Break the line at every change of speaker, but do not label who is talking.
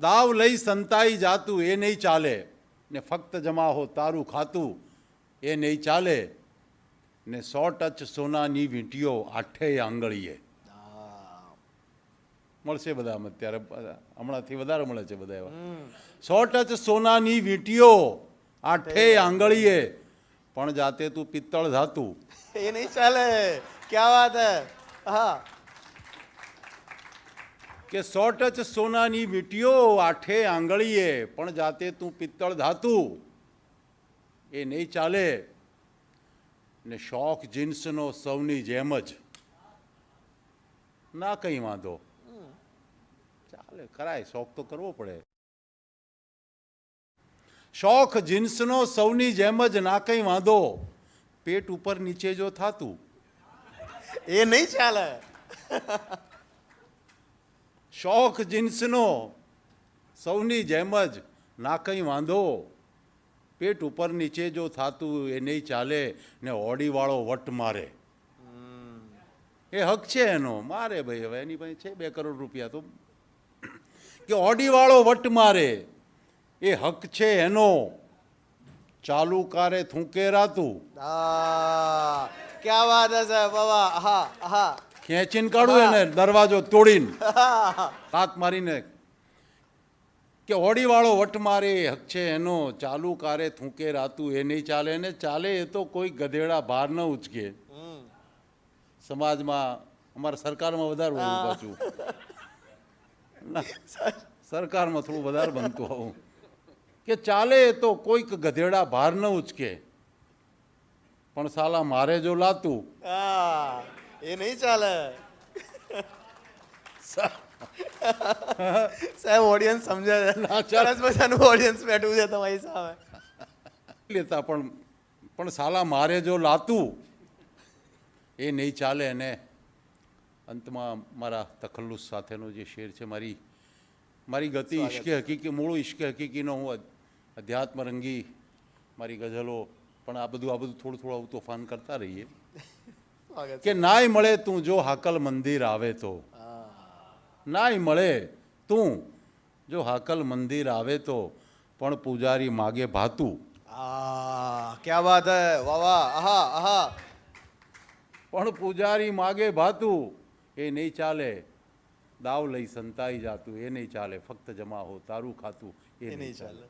દાવ લઈ સંતાઈ જાતું એ નહીં ચાલે. ને ફક્ત જમા હો તારું ખાતું એ નહીં ચાલે. ને સો ટચ સોનાની વીંટીઓ આઠેય આંગળીએ. મળશે બધા અત્યારે હમણાંથી વધારે મળે છે બધા એવા. સો ટચ સોનાની વીંટીઓ આઠેય આંગળીએ. પણ જાતે તું પિત્તળ ધાતું.
એ નહીં ચાલે. ક્યાં વાત હે? હા.
કે સો ટચ સોનાની વીંટીઓ આઠે આંગળીએ પણ જાતે તું પિત્તળ ધાતું. એ નહીં ચાલે. ને શોખ જીન્સનો સૌની જેમ જ. ના કંઈ વાંધો. ચાલે કરાય શોખ તો કરવો પડે. શોખ જીન્સનો સૌની જેમ જ ના કંઈ વાંધો. પેટ ઉપર નીચે જો થાતું.
એ નહીં ચાલે.
શોખ જીન્સનો, સૌની જેમ જ ના કંઈ વાંધો. પેટ ઉપર નીચે જો થાતું એ નહીં ચાલે ને ઓડીવાળો વટ મારે. એ હક છે એનો. મારે ભાઈ હવે એની પાસે છે બે કરોડ રૂપિયા તો. કે ઓડીવાળો વટ મારે, એ હક છે એનો. ચાલુ કારે થૂંકે રાતું
હા ક્યાં વાત હશે? બાબા, હા હા.
ખેંચીને કાઢું એને દરવાજો તોડીને. હાથ મારીને કે હોડીવાળો વટ મારે હક છે એનો ચાલુ કારે થૂંકે રાતું એ નહીં ચાલે ને ચાલે એ તો કોઈ ગધેડા ભાર ન ઉચકે. સમાજમાં અમારા સરકારમાં વધારે હોય પાછું. સરકારમાં થોડું વધારે બનતું હોવું કે ચાલે એ તો કોઈક ગધેડા ભાર ન ઉચકે. પણ સાલા મારે જો લાતું
એ નહીં ચાલે. સાહેબ ઓડિયન્સ સમજે. સરસ મજાનું ઓડિયન્સ બેઠું છે તમારી સામે.
લેતા પણ પણ સાલા મારે જો લાતું એ નહીં ચાલે અને અંતમાં મારા તખલ્લુસ સાથેનો જે શેર છે મારી મારી ગતિ ઇશ્કે હકીકી મૂળ ઇશ્કે હકીકીનો હું અધ- અધ્યાત્મ રંગી મારી ગઝલો પણ આ બધું આ બધું થોડું થોડું આવું તોફાન કરતા રહીએ. કે નાય મળે તું જો હાકલ મંદિર આવે તો. નાય મળે તું જો હાકલ મંદિર આવે તો પણ પૂજારી માગે ભાતું.
ક્યાં વાત હે? વાહ વાહ આહા આહા.
પણ પૂજારી માગે ભાતું એ નહીં ચાલે. દાવ લઈ સંતાઈ જાતું એ નહીં ચાલે. ફક્ત જમા હો તારું ખાતું એ નહીં
ચાલે.